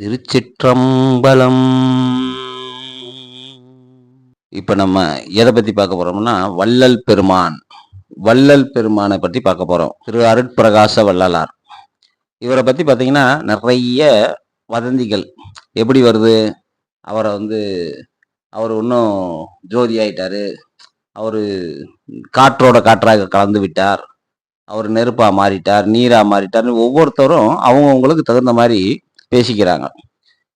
திருச்சிற்றம்பலம். இப்போ நம்ம எதை பற்றி பார்க்க போகிறோம்னா வள்ளல் பெருமான். வள்ளல் பெருமானை பற்றி பார்க்க போகிறோம் திரு அருட்பிரகாச வள்ளலார். இவரை பற்றி பார்த்தீங்கன்னா நிறைய வதந்திகள். எப்படி வருது? அவரை வந்து அவர் இன்னும் ஜோதி ஆயிட்டாரு. அவர் காற்றோட காற்றாக கலந்து விட்டார். அவர் நெருப்பாக மாறிட்டார் நீராக மாறிட்டார்னு ஒவ்வொருத்தரும் அவங்கவுங்களுக்கு தகுந்த மாதிரி பேசிக்கிறாங்க.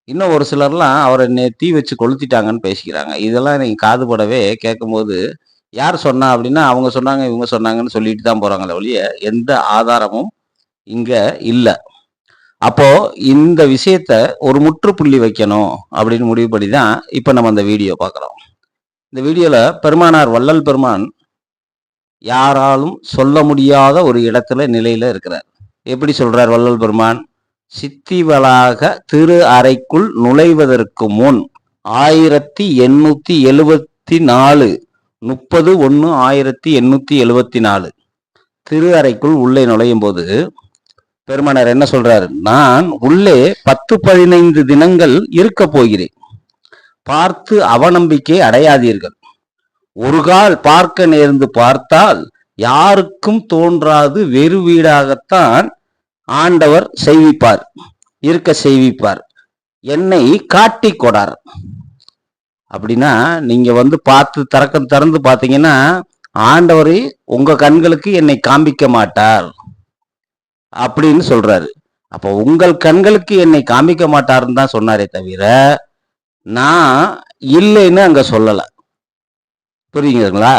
இன்னும் ஒரு சிலர்லாம் அவரை நே- தீ வச்சு கொளுத்திட்டாங்கன்னு பேசிக்கிறாங்க. இதெல்லாம் நீங்க காதுபடவே கேட்கும்போது யார் சொன்னா? அப்படின்னா அவங்க சொன்னாங்க இவங்க சொன்னாங்கன்னு சொல்லிட்டு தான் போறாங்களே ஒழிய எந்த ஆதாரமும் இங்க இல்லை. அப்போ இந்த விஷயத்த ஒரு முற்றுப்புள்ளி வைக்கணும் அப்படின்னு முடிவு பண்ணி தான் இப்போ நம்ம அந்த வீடியோ பார்க்குறோம். இந்த வீடியோல பெருமானார் வள்ளல் பெருமான் யாராலும் சொல்ல முடியாத ஒரு இடத்துல நிலையில இருக்கிறார். எப்படி சொல்றார் வள்ளல் பெருமான்? சித்திவளாக திரு அறைக்குள் நுழைவதற்கு முன் ஆயிரத்தி எண்ணூத்தி எழுவத்தி நாலு முப்பது ஒன்று ஆயிரத்தி எண்ணூத்தி எழுவத்தி நாலு திரு அறைக்குள் உள்ளே நுழையும் போது பெருமனர் என்ன சொல்றாரு? நான் உள்ளே பத்து பதினைந்து தினங்கள் இருக்க போகிறேன். பார்த்து அவநம்பிக்கை அடையாதீர்கள். ஒரு கால் பார்க்க நேர்ந்து பார்த்தால் யாருக்கும் தோன்றாது வெறு வீடாகத்தான் ஆண்டவர் செய்விப்பார் இருக்க செய்விப்பார் என்னை காட்டி கொடார். அப்படின்னா நீங்க வந்து பார்த்து திறக்க திறந்து பார்த்தீங்கன்னா ஆண்டவர் உங்க கண்களுக்கு என்னை காண்பிக்க மாட்டார் அப்படின்னு சொல்றாரு. அப்போ உங்கள் கண்களுக்கு என்னை காமிக்க மாட்டாருன்னு தான் சொன்னாரே தவிர நான் இல்லைன்னு அங்க சொல்லலை. புரியுதுங்களா?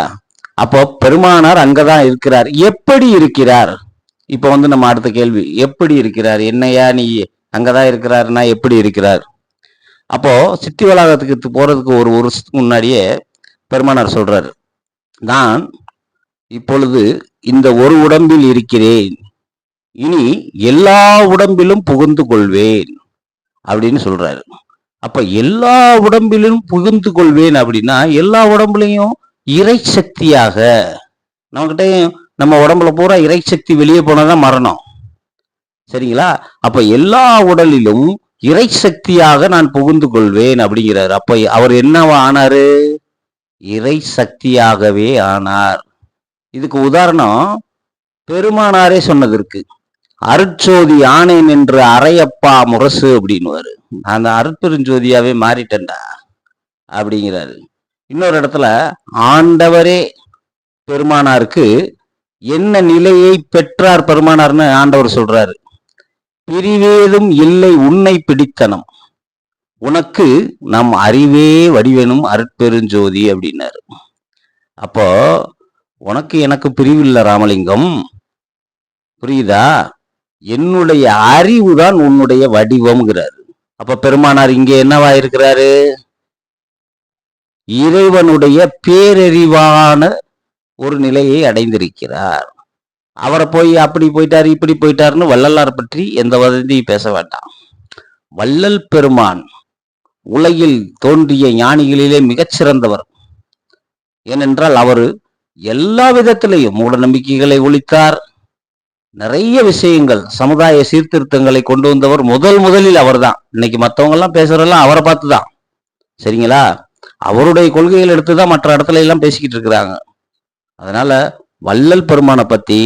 அப்போ பெருமானார் அங்கதான் இருக்கிறார். எப்படி இருக்கிறார்? இப்போ வந்து நம்ம அடுத்த கேள்வி எப்படி இருக்கிறார்? என்னையா நீ அங்கதான் இருக்கிறாருன்னா எப்படி இருக்கிறார்? அப்போ சித்தி வளாகத்துக்கு போறதுக்கு ஒரு வருஷத்துக்கு முன்னாடியே பெருமானார் சொல்றாரு நான் இப்பொழுது இந்த ஒரு உடம்பில் இருக்கிறேன். இனி எல்லா உடம்பிலும் புகுந்து கொள்வேன். அப்படின்னு சொல்றாரு. அப்ப எல்லா உடம்பிலும் புகுந்து கொள்வேன் அப்படின்னா எல்லா உடம்புலையும் இறை சக்தியாக நம்மகிட்ட நம்ம உடம்புல பூரா இறை சக்தி வெளியே போனதான் மரணம். சரிங்களா? அப்ப எல்லா உடலிலும் இறைச்சக்தியாக நான் புகுந்து கொள்வேன் அப்படிங்கிறார். அப்ப அவர் என்னவா ஆனாரு? இறை சக்தியாகவே ஆனார். இதுக்கு உதாரணம் பெருமானாரே சொன்னது இருக்கு அருட்சோதி ஆனேன் என்று அரையப்பா முரசு அப்படின்னுவாரு. அந்த அருட்பெருஞ்சோதியாவே மாறிட்டேன்டா அப்படிங்கிறாரு. இன்னொரு இடத்துல ஆண்டவரே பெருமானாருக்கு என்ன நிலையை பெற்றார் பெருமானார்னு ஆண்டவர் சொல்றாரு. பிரிவேதும் இல்லை உன்னை பிடித்தனம். உனக்கு நம் அறிவே வடிவெனும் அருட்பெருஞ்சோதி அப்படின்னாரு. அப்போ உனக்கு எனக்கு பிரிவில்லை ராமலிங்கம். புரியுதா? என்னுடைய அறிவு தான் உன்னுடைய வடிவம்ங்கிறாரு. அப்ப பெருமானார் இங்கே என்னவா இருக்கிறாரு? இறைவனுடைய பேரறிவான ஒரு நிலையை அடைந்திருக்கிறார். அவரை போய் அப்படி போயிட்டார் இப்படி போயிட்டாருன்னு வள்ளலார் பற்றி எந்த வதந்தியும் பேச வேண்டாம். வள்ளல் பெருமான் உலகில் தோன்றிய ஞானிகளிலே மிகச்சிறந்தவர். ஏனென்றால் அவர் எல்லா விதத்திலையும் மூட நம்பிக்கைகளை ஒழித்தார். நிறைய விஷயங்கள் சமுதாய சீர்திருத்தங்களை கொண்டு வந்தவர் முதல் முதலில் அவர்தான். இன்னைக்கு மற்றவங்கெல்லாம் பேசுறதெல்லாம் அவரை பார்த்து தான் சரிங்களா? அவருடைய கொள்கைகள் எடுத்து தான் மற்ற இடத்துல எல்லாம் பேசிக்கிட்டு இருக்கிறாங்க. அதனால வள்ளல் பெருமானை பத்தி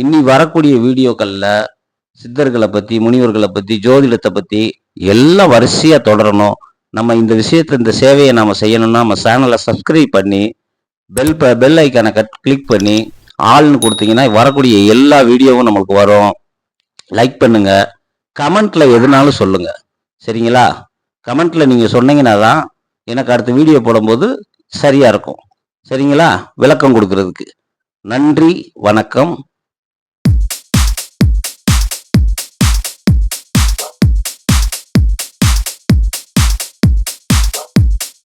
இனி வரக்கூடிய வீடியோக்கள்ல சித்தர்களை பத்தி முனிவர்களை பத்தி ஜோதிடத்தை பத்தி எல்லாம் வரிசையா தொடரணும். நம்ம இந்த விஷயத்தை இந்த சேவையை நம்ம செய்யணும்னா நம்ம சேனலை சப்ஸ்கிரைப் பண்ணி பெல் பெல் ஐக்கானை கட் கிளிக் பண்ணி ஆள்னு கொடுத்தீங்கன்னா வரக்கூடிய எல்லா வீடியோவும் நமக்கு வரும். லைக் பண்ணுங்க. கமெண்ட்ல எதுனாலும் சொல்லுங்க. சரிங்களா? கமெண்ட்ல நீங்க சொன்னீங்கன்னா தான் எனக்கு அடுத்த வீடியோ போடும்போது சரியா இருக்கும். சரிங்களா? விளக்கம் கொடுக்கறதுக்கு. நன்றி வணக்கம்.